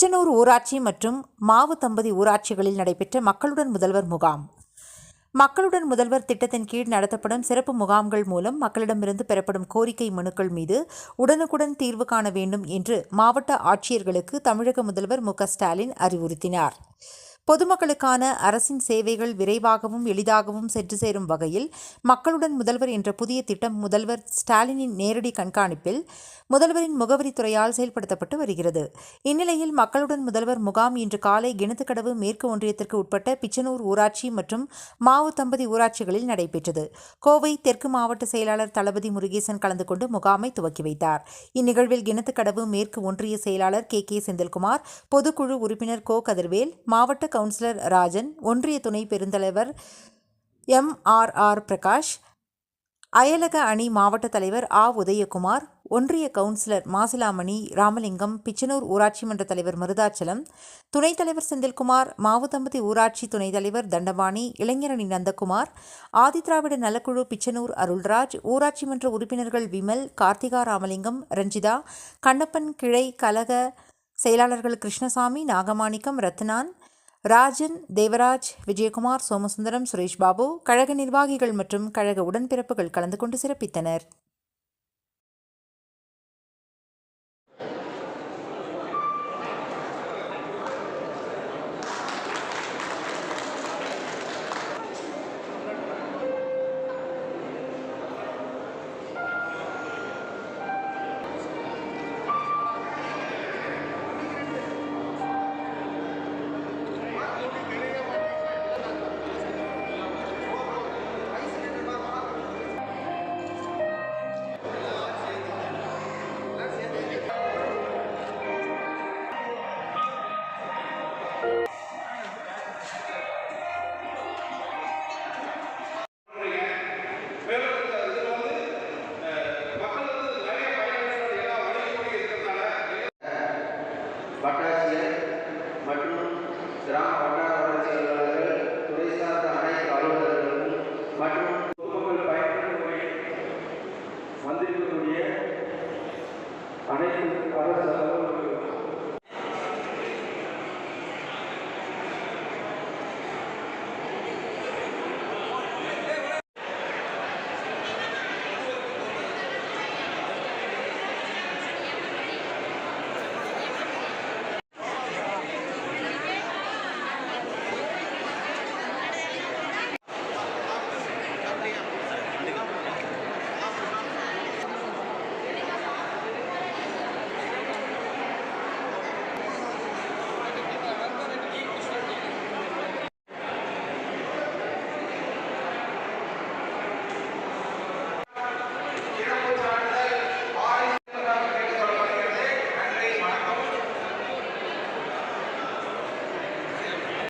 பிச்சனூர் ஊராட்சி மற்றும் மாவு தம்பதி ஊராட்சிகளில் நடைபெற்ற மக்களுடன் முதல்வர் முகாம். மக்களுடன் முதல்வர் திட்டத்தின் கீழ் நடத்தப்படும் சிறப்பு முகாம்கள் மூலம் மக்களிடமிருந்து பெறப்படும் கோரிக்கை மனுக்கள் மீது உடனுக்குடன் தீர்வு காண வேண்டும் என்று மாவட்ட ஆட்சியர்களுக்கு தமிழக முதல்வர் மு ஸ்டாலின் அறிவுறுத்தினார். பொதுமக்களுக்கான அரசின் சேவைகள் விரைவாகவும் எளிதாகவும் சென்று சேரும் வகையில் மக்களுடன் முதல்வர் என்ற புதிய திட்டம் முதல்வர் ஸ்டாலினின் நேரடி கண்காணிப்பில் முதல்வரின் முகவரி துறையால் செயல்படுத்தப்பட்டு வருகிறது. இந்நிலையில் மக்களுடன் முதல்வர் முகாம் இன்று காலை கிணத்துக்கடவு மேற்கு ஒன்றியத்திற்கு உட்பட்ட பிச்சனூர் ஊராட்சி மற்றும் மாவு தம்பதி ஊராட்சிகளில் நடைபெற்றது. கோவை தெற்கு மாவட்ட செயலாளர் தளபதி முருகேசன் கலந்து கொண்டு முகாமை துவக்கி வைத்தார். இந்நிகழ்வில் கிணத்துக்கடவு மேற்கு ஒன்றிய செயலாளர் கே கே செந்தில்குமார் பொதுக்குழு உறுப்பினர் கோ கதிர்வேல் மாவட்ட கவுன்சிலர் ராஜன் ஒன்றிய துணை பெருந்தலைவர் எம் ஆர் ஆர் பிரகாஷ் அயலக அணி மாவட்ட தலைவர் ஆ. உதயகுமார் ஒன்றிய கவுன்சிலர் மாசிலாமணி ராமலிங்கம் பிச்சனூர் ஊராட்சி மன்ற தலைவர் மருதாச்சலம் துணைத் தலைவர் செந்தில்குமார் மாவுதம்பதி ஊராட்சி துணைத் தலைவர் தண்டபாணி இளைஞரணி நந்தகுமார் ஆதிதிராவிட நலக்குழு பிச்சனூர் அருள்ராஜ் ஊராட்சி மன்ற உறுப்பினர்கள் விமல் கார்த்திகா ராமலிங்கம் ரஞ்சிதா கண்ணப்பன் கிளை கழக செயலாளர்கள் கிருஷ்ணசாமி நாகமாணிக்கம் ரத்னான் ராஜன் தேவராஜ் விஜயகுமார் சோமசுந்தரம் சுரேஷ் பாபு கழக நிர்வாகிகள் மற்றும் கழக உடன்பிறப்புகள் கலந்து கொண்டு சிறப்பித்தனர். கிராம வட்டார வளர்ச்சி அலுவலர்கள் துறை சார்ந்த அனைத்து அலுவலர்களுக்கும் மற்றும் பொதுமக்கள் பயன்பெறும் வந்திருக்கக்கூடிய அனைத்து அரசு